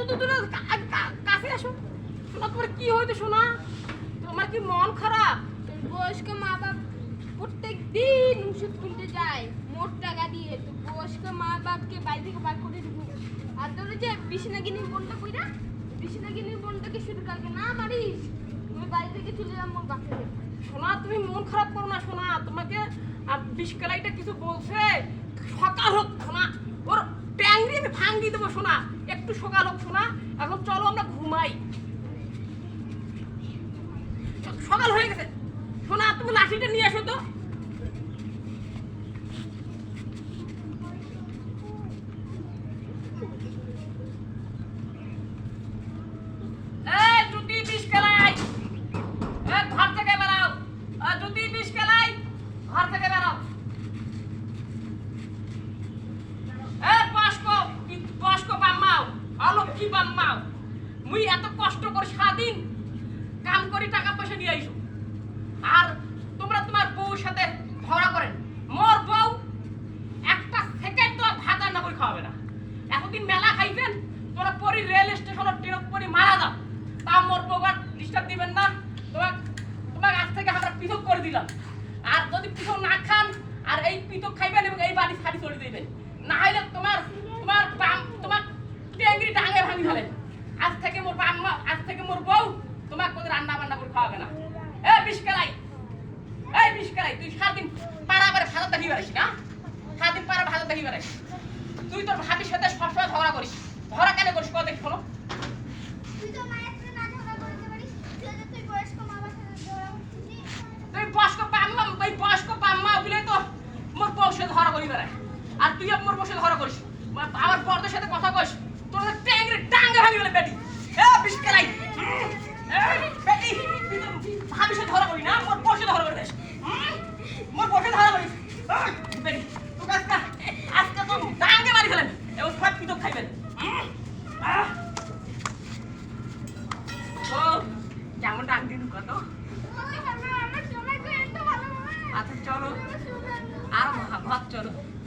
এত দূরে কাছে আসো। তোমার কি হয়েছে সোনা তোমার কি মন খারাপ? বয়স্ক মা বাপ প্রত্যেক দিন ওষুধ কিনতে যায় মোট টাকা দিয়ে। তো বয়স্ক মা বাপকে বাড়ি থেকে বার করে দিব। আর তোর যে বিছনাগিনীর বোনটা কইরা বিছনাগিনীর বোনটাকে শুধু কালকে না মারিস তুমি বাড়ি থেকে চলে যাও মোর বাড়ি। সোনা তুমি মন খারাপ করো না সোনা তোমাকে আর বিষকালাইটা কিছু বলছে। সকাল হোক সোনা ওর আমি ভাঙ্গি দেবো, সোনা। একটু সকাল হোক, সোনা। এখন চলো আমরা ঘুমাই। সকাল হয়ে গেছে। সোনা, তুমি লাঠিটা নিয়ে এসো তো। অলক্ষী বাম্মাও মুই এত কষ্ট করে সারাদিন কাম করি টাকা পয়সা নিয়ে আইসো। আর তোমরা তোমার বউর সাথে ঝগড়া করেন। মোর বউ একটা সেকেন্ড তো ভাত রান্না করে খাওয়াবে না। এতদিন মেলা খাইছেন তোরা পরি রেল স্টেশনের ট্রেনত পরি মারা যাও। তা মোর বউ আর ডিস্টার্ব দিবেন না। তোমার তোমার আজ থেকে আমরা পৃথক করে দিলাম। আর যদি পৃথক না খান, আর এই পৃথক খাইবেন এবং এই বাড়ি ছাড়ি চলে দিবেন না হলে তোমার তোমার বাম তোমার টেঙ্গি ডাঙে ভাঙি ফেলেন আজ থেকে মোর বাম্মা আজ থেকে মোর বউ তোমার কোনো রান্না বান্না করে খাওয়াবে না এ বিষ্কালাই বিষ্কালাই তুই সারাদিন পাড়া পাড়ে ভালো দেখি না? সারাদিন পাড়া ভালো দেখি বেড়াইস তুই তোর ভাবির সাথে সবসময় ঝগড়া করিস। ঝগড়া কেন করিস কত তুই ঝগড়া তুই বয়স্ক ঝগড়া তুই পাম্মা ওই বয়স্ক পাম্মা বলে তো মোর বউর সাথে ধরা করি বেড়ায় আর তুই মোর বউর সাথে ধরা করিস। আমার বড়দের সাথে কথা কইস তোর ট্যাংরে টাঙ্গে ভাঙি গেলে বেটি। বিষ্কালাই বেটি তুই সাথে ধরা করি না? মোর 과학적으로.